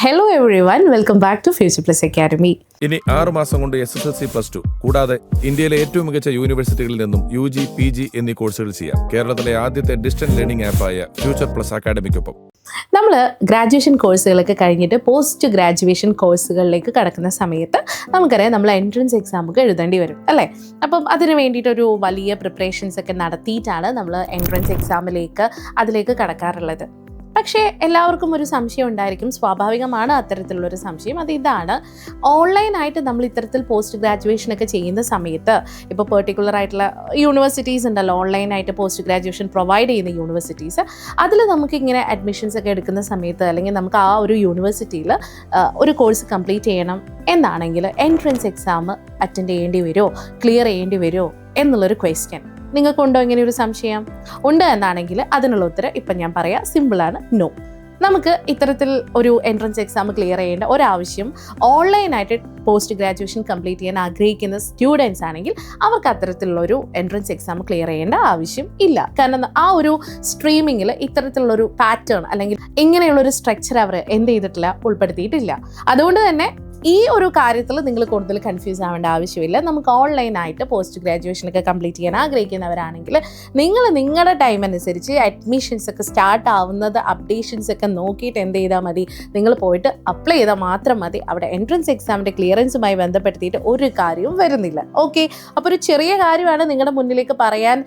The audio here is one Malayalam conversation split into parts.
Hello everyone welcome back to Future Plus Academy ഇനി ആറ് മാസം കൊണ്ട് S S L C plus two കൂടാതെ ഇന്ത്യയിലെ ഏറ്റവും മികച്ച യൂണിവേഴ്സിറ്റികളിൽ നിന്നും യു ജി പി ജി എന്നീ കോഴ്സുകൾ ചെയ്യാം. കേരളത്തിലെ ആദ്യത്തെ ഡിസ്റ്റൻസ് ലേണിംഗ് ആപ്പായ ഫ്യൂച്ചർ പ്ലസ് അക്കാഡമിക്കൊപ്പം നമ്മൾ ഗ്രാജുവേഷൻ കോഴ്സുകളൊക്കെ കഴിഞ്ഞിട്ട് പോസ്റ്റ് ഗ്രാജുവേഷൻ കോഴ്സുകളിലേക്ക് കടക്കുന്ന സമയത്ത് നമുക്കറിയാം നമ്മൾ എൻട്രൻസ് എക്സാമൊക്കെ എഴുതേണ്ടി വരും അല്ലേ? അപ്പം അതിന് വേണ്ടിയിട്ടൊരു വലിയ പ്രിപ്പറേഷൻസ് ഒക്കെ നടത്തിയിട്ടാണ് നമ്മൾ എൻട്രൻസ് എക്സാമിലേക്ക് അതിലേക്ക് കടക്കാറുള്ളത്. പക്ഷേ എല്ലാവർക്കും ഒരു സംശയം ഉണ്ടായിരിക്കും. സ്വാഭാവികമാണ് അത്തരത്തിലുള്ളൊരു സംശയം. അത് ഇതാണ്. ഓൺലൈനായിട്ട് നമ്മൾ ഇത്തരത്തിൽ പോസ്റ്റ് ഗ്രാജുവേഷൻ ഒക്കെ ചെയ്യുന്ന സമയത്ത് ഇപ്പോൾ പെർട്ടിക്കുലർ ആയിട്ടുള്ള യൂണിവേഴ്സിറ്റീസ് ഉണ്ടല്ലോ ഓൺലൈനായിട്ട് പോസ്റ്റ് ഗ്രാജുവേഷൻ പ്രൊവൈഡ് ചെയ്യുന്ന യൂണിവേഴ്സിറ്റീസ് അതിൽ നമുക്ക് ഇങ്ങനെ അഡ്മിഷൻസ് ഒക്കെ എടുക്കുന്ന സമയത്ത് അല്ലെങ്കിൽ നമുക്ക് ആ ഒരു യൂണിവേഴ്സിറ്റിയിൽ ഒരു കോഴ്സ് കംപ്ലീറ്റ് ചെയ്യണം എന്നാണെങ്കിൽ എൻട്രൻസ് എക്സാം അറ്റൻഡ് ചെയ്യേണ്ടി വരുമോ? ക്ലിയർ ചെയ്യേണ്ടി വരുമോ? എന്നുള്ളൊരു ക്വസ്റ്റ്യൻ നിങ്ങൾക്കുണ്ടോ ഇങ്ങനെ ഒരു സംശയം? ഉണ്ട് എന്നാണെങ്കിൽ അതിനുള്ള ഉത്തരം ഇപ്പം ഞാൻ പറയാം. സിമ്പിളാണ് നോ നമുക്ക് ഇത്തരത്തിൽ ഒരു എൻട്രൻസ് എക്സാം ക്ലിയർ ചെയ്യേണ്ട ഒരാവശ്യം ഓൺലൈനായിട്ട് പോസ്റ്റ് ഗ്രാജുവേഷൻ കംപ്ലീറ്റ് ചെയ്യാൻ ആഗ്രഹിക്കുന്ന സ്റ്റുഡൻസ് ആണെങ്കിൽ അവർക്ക് അത്തരത്തിലുള്ള ഒരു എൻട്രൻസ് എക്സാം ക്ലിയർ ചെയ്യേണ്ട ആവശ്യം ഇല്ല. കാരണം ആ ഒരു സ്ട്രീമിങ്ങിൽ ഇത്തരത്തിലുള്ളൊരു പാറ്റേൺ അല്ലെങ്കിൽ ഇങ്ങനെയുള്ളൊരു സ്ട്രക്ചർ അവർ എന്ത് ചെയ്തിട്ടില്ല ഉൾപ്പെടുത്തിയിട്ടില്ല. അതുകൊണ്ട് തന്നെ ഈ ഒരു കാര്യത്തിൽ നിങ്ങൾ കൂടുതൽ കൺഫ്യൂസ് ആവേണ്ട ആവശ്യമില്ല. നമുക്ക് ഓൺലൈനായിട്ട് പോസ്റ്റ് ഗ്രാജുവേഷനൊക്കെ കംപ്ലീറ്റ് ചെയ്യാൻ ആഗ്രഹിക്കുന്നവരാണെങ്കിൽ നിങ്ങൾ നിങ്ങളുടെ ടൈം അനുസരിച്ച് അഡ്മിഷൻസ് ഒക്കെ സ്റ്റാർട്ട് ആവുന്നത് അപ്ഡേഷൻസ് ഒക്കെ നോക്കിയിട്ട് എന്ത് ചെയ്താൽ മതി? നിങ്ങൾ പോയിട്ട് അപ്ലൈ ചെയ്താൽ മാത്രം മതി. അവിടെ എൻട്രൻസ് എക്സാമിന്റെ ക്ലിയറൻസുമായി ബന്ധപ്പെടുത്തിയിട്ട് ഒരു കാര്യവും വരുന്നില്ല. ഓക്കെ അപ്പോൾ ഒരു ചെറിയ കാര്യമാണ് നിങ്ങളുടെ മുന്നിലേക്ക് പറയാൻ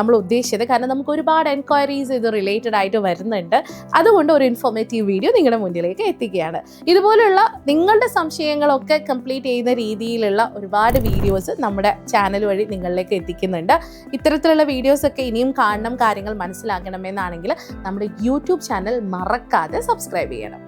നമ്മൾ ഉദ്ദേശിച്ചത്. കാരണം നമുക്ക് ഒരുപാട് എൻക്വയറീസ് ഇത് റിലേറ്റഡ് ആയിട്ട് വരുന്നുണ്ട്. അതുകൊണ്ട് ഒരു ഇൻഫോർമേറ്റീവ് വീഡിയോ നിങ്ങളുടെ മുന്നിലേക്ക് എത്തിക്കുകയാണ്. ഇതുപോലുള്ള നിങ്ങളുടെ സംശയങ്ങളൊക്കെ കംപ്ലീറ്റ് ചെയ്യുന്ന രീതിയിലുള്ള ഒരുപാട് വീഡിയോസ് നമ്മുടെ ചാനൽ വഴി നിങ്ങളിലേക്ക് എത്തിക്കുന്നുണ്ട്. ഇത്തരത്തിലുള്ള വീഡിയോസ് ഒക്കെ ഇനിയും കാണണം കാര്യങ്ങൾ മനസ്സിലാക്കണമെന്നാണെങ്കിൽ നമ്മുടെ യൂട്യൂബ് ചാനൽ മറക്കാതെ സബ്സ്ക്രൈബ് ചെയ്യണം.